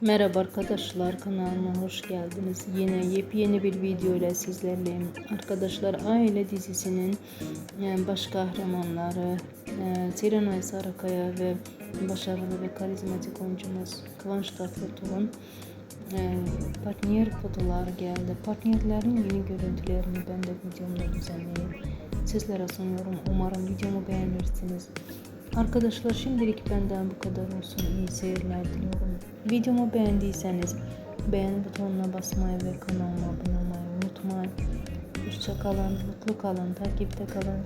Merhaba arkadaşlar kanalıma hoş geldiniz. Yine yepyeni bir video ile sizlerleyim. Arkadaşlar Aile dizisinin e, baş kahramanları e, Serenay Sarıkaya ve başarılı ve karizmatik oyuncumuz Kıvanç Tatlıtuğ'un e, partner fotolar geldi. Partnerlerin yeni görüntülerini ben de videomda düzenleyeyim. Sizlere sunuyorum. Umarım videomu beğenirsiniz. Arkadaşlar şimdilik benden bu kadar olsun. İyi seyirler diliyorum. Videomu beğendiyseniz beğen butonuna basmayı ve kanalıma abone olmayı unutmayın. Hoşça kalın, mutlu kalın, takipte kalın.